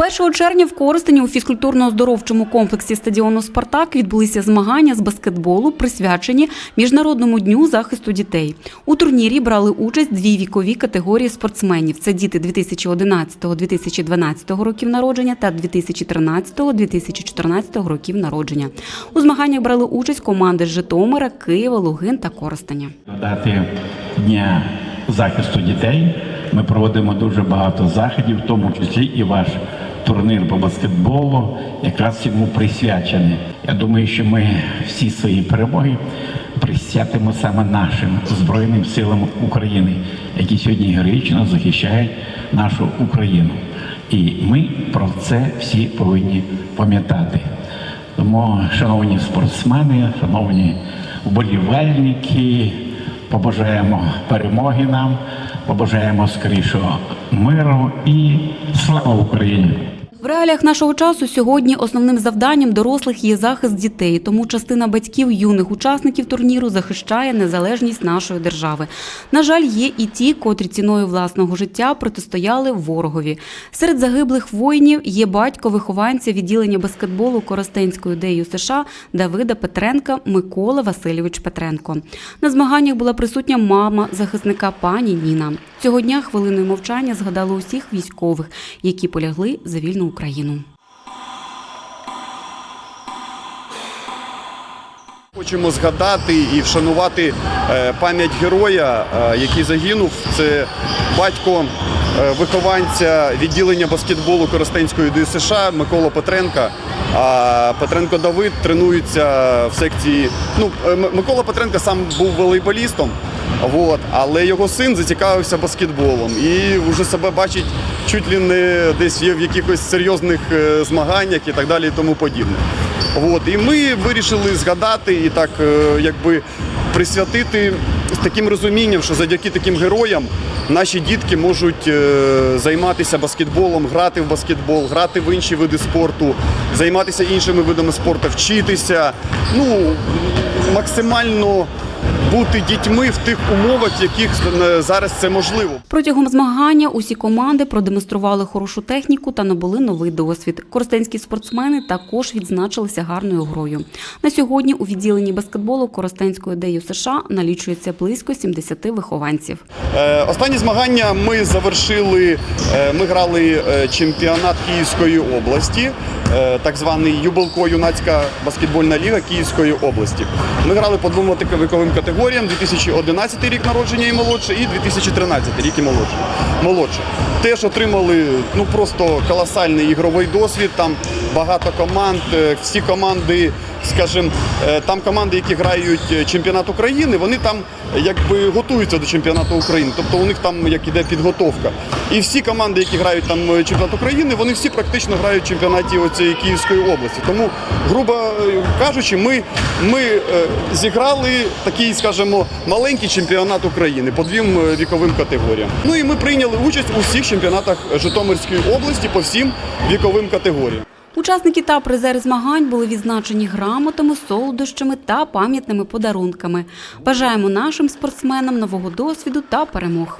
1 червня в Коростені у фізкультурно-оздоровчому комплексі стадіону Спартак відбулися змагання з баскетболу, присвячені Міжнародному дню захисту дітей. У турнірі брали участь дві вікові категорії спортсменів: це діти 2011-2012 років народження та 2013-2014 років народження. У змаганнях брали участь команди Житомира, Києва, Лугин та Коростеня. дати дня захисту дітей. Ми проводимо дуже багато заходів, в тому числі і ваш турнір по баскетболу, якраз йому присвячений. Я думаю, що ми всі свої перемоги присвятимо саме нашим Збройним силам України, які сьогодні героїчно захищають нашу Україну. І ми про це всі повинні пам'ятати. Тому, шановні спортсмени, шановні вболівальники, побажаємо перемоги нам, побажаємо скорішого миру і слава Україні! В реаліях нашого часу сьогодні основним завданням дорослих є захист дітей, тому частина батьків юних учасників турніру захищає незалежність нашої держави. На жаль, є і ті, котрі ціною власного життя протистояли ворогові. Серед загиблих воїнів є батько вихованця відділення баскетболу Коростенської ДЮ США Давида Петренка Микола Васильович Петренко. На змаганнях була присутня мама захисника пані Ніна. Цього дня хвилиною мовчання згадали усіх військових, які полягли за вільну Україну. Хочемо згадати і вшанувати е, пам'ять героя, е, який загинув. Це батько е, вихованця відділення баскетболу Коростенської ДЮСШ Микола Петренка. А Петренко Давид тренується в секції. Ну, Микола Петренко сам був волейболістом, от, але його син зацікавився баскетболом і вже себе бачить чуть ли не десь є в якихось серйозних е, змаганнях і так далі і тому подібне. От, і ми вирішили згадати і так е, якби присвятити з таким розумінням, що завдяки таким героям наші дітки можуть е, займатися баскетболом, грати в баскетбол, грати в інші види спорту, займатися іншими видами спорту, вчитися. Ну, максимально бути дітьми в тих умовах, в яких е, зараз це можливо. Протягом змагання усі команди продемонстрували хорошу техніку та набули новий досвід. Коростенські спортсмени також відзначилися гарною грою. На сьогодні у відділенні баскетболу Коростенської ДЮ США налічується близько 70 вихованців. Е, Останні змагання ми завершили. е, Ми грали чемпіонат Київської області, так званий Юбилко юнацька баскетбольна ліга Київської області. Ми грали по двом віковим категоріям: 2011 рік народження і молодше, і 2013 рік і молодше. молодше. Теж отримали ну просто колосальний ігровий досвід. Там багато команд, е, всі команди, скажімо, е, там команди, які грають е, чемпіонат України, вони там якби готуються до чемпіонату України. Тобто у них там як іде підготовка. І всі команди, які грають там е, чемпіонат України, вони всі практично грають в чемпіонаті оцієї Київської області. Тому, грубо кажучи, ми, ми зіграли такий, скажімо, маленький чемпіонат України по двом е, віковим категоріям. Ну і ми прийняли участь у всіх чемпіонатах Житомирської області по всім віковим категоріям. Учасники та призери змагань були відзначені грамотами, солодощами та пам'ятними подарунками. Бажаємо нашим спортсменам нового досвіду та перемог.